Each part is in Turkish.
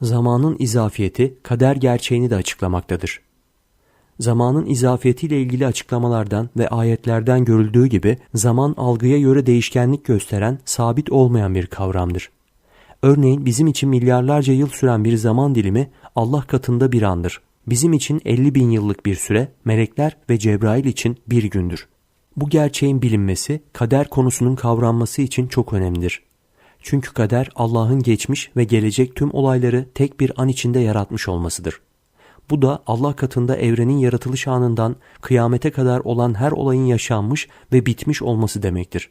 Zamanın izafiyeti kader gerçeğini de açıklamaktadır. Zamanın izafiyetiyle ilgili açıklamalardan ve ayetlerden görüldüğü gibi zaman algıya göre değişkenlik gösteren sabit olmayan bir kavramdır. Örneğin bizim için milyarlarca yıl süren bir zaman dilimi Allah katında bir andır. Bizim için 50 bin yıllık bir süre, melekler ve Cebrail için bir gündür. Bu gerçeğin bilinmesi, kader konusunun kavranması için çok önemlidir. Çünkü kader Allah'ın geçmiş ve gelecek tüm olayları tek bir an içinde yaratmış olmasıdır. Bu da Allah katında evrenin yaratılış anından kıyamete kadar olan her olayın yaşanmış ve bitmiş olması demektir.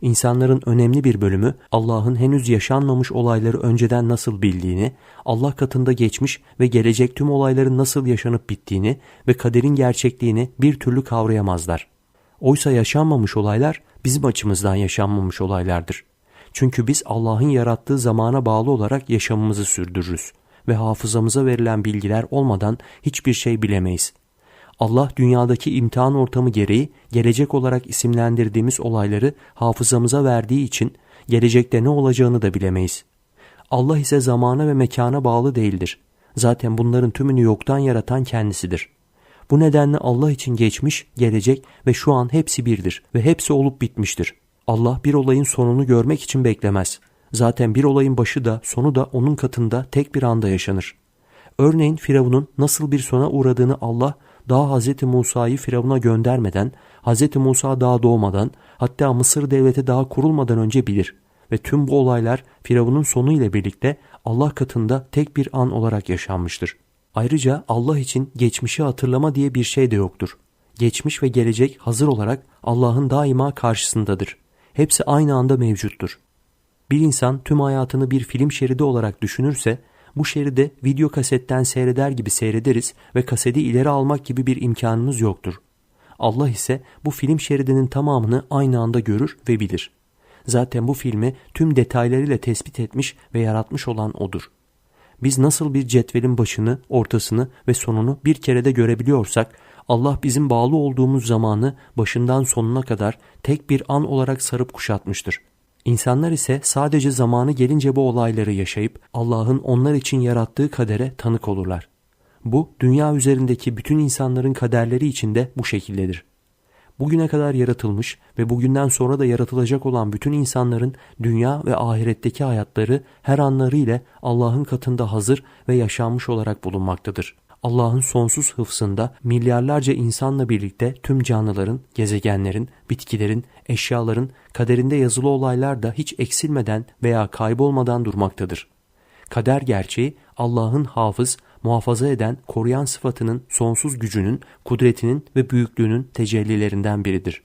İnsanların önemli bir bölümü Allah'ın henüz yaşanmamış olayları önceden nasıl bildiğini, Allah katında geçmiş ve gelecek tüm olayların nasıl yaşanıp bittiğini ve kaderin gerçekliğini bir türlü kavrayamazlar. Oysa yaşanmamış olaylar bizim açımızdan yaşanmamış olaylardır. Çünkü biz Allah'ın yarattığı zamana bağlı olarak yaşamımızı sürdürürüz ve hafızamıza verilen bilgiler olmadan hiçbir şey bilemeyiz. Allah dünyadaki imtihan ortamı gereği gelecek olarak isimlendirdiğimiz olayları hafızamıza verdiği için gelecekte ne olacağını da bilemeyiz. Allah ise zamana ve mekana bağlı değildir. Zaten bunların tümünü yoktan yaratan kendisidir. Bu nedenle Allah için geçmiş, gelecek ve şu an hepsi birdir ve hepsi olup bitmiştir. Allah bir olayın sonunu görmek için beklemez. Zaten bir olayın başı da sonu da onun katında tek bir anda yaşanır. Örneğin Firavun'un nasıl bir sona uğradığını Allah daha Hz. Musa'yı Firavun'a göndermeden, Hz. Musa daha doğmadan, hatta Mısır devleti daha kurulmadan önce bilir. Ve tüm bu olaylar Firavun'un sonu ile birlikte Allah katında tek bir an olarak yaşanmıştır. Ayrıca Allah için geçmişi hatırlama diye bir şey de yoktur. Geçmiş ve gelecek hazır olarak Allah'ın daima karşısındadır. Hepsi aynı anda mevcuttur. Bir insan tüm hayatını bir film şeridi olarak düşünürse bu şeride video kasetten seyreder gibi seyrederiz ve kaseti ileri almak gibi bir imkanımız yoktur. Allah ise bu film şeridinin tamamını aynı anda görür ve bilir. Zaten bu filmi tüm detaylarıyla tespit etmiş ve yaratmış olan O'dur. Biz nasıl bir cetvelin başını, ortasını ve sonunu bir kerede görebiliyorsak, Allah bizim bağlı olduğumuz zamanı başından sonuna kadar tek bir an olarak sarıp kuşatmıştır. İnsanlar ise sadece zamanı gelince bu olayları yaşayıp Allah'ın onlar için yarattığı kadere tanık olurlar. Bu dünya üzerindeki bütün insanların kaderleri için de bu şekildedir. Bugüne kadar yaratılmış ve bugünden sonra da yaratılacak olan bütün insanların dünya ve ahiretteki hayatları her anları ile Allah'ın katında hazır ve yaşanmış olarak bulunmaktadır. Allah'ın sonsuz hıfsında milyarlarca insanla birlikte tüm canlıların, gezegenlerin, bitkilerin, eşyaların kaderinde yazılı olaylar da hiç eksilmeden veya kaybolmadan durmaktadır. Kader gerçeği Allah'ın hafız, muhafaza eden, koruyan sıfatının sonsuz gücünün, kudretinin ve büyüklüğünün tecellilerinden biridir.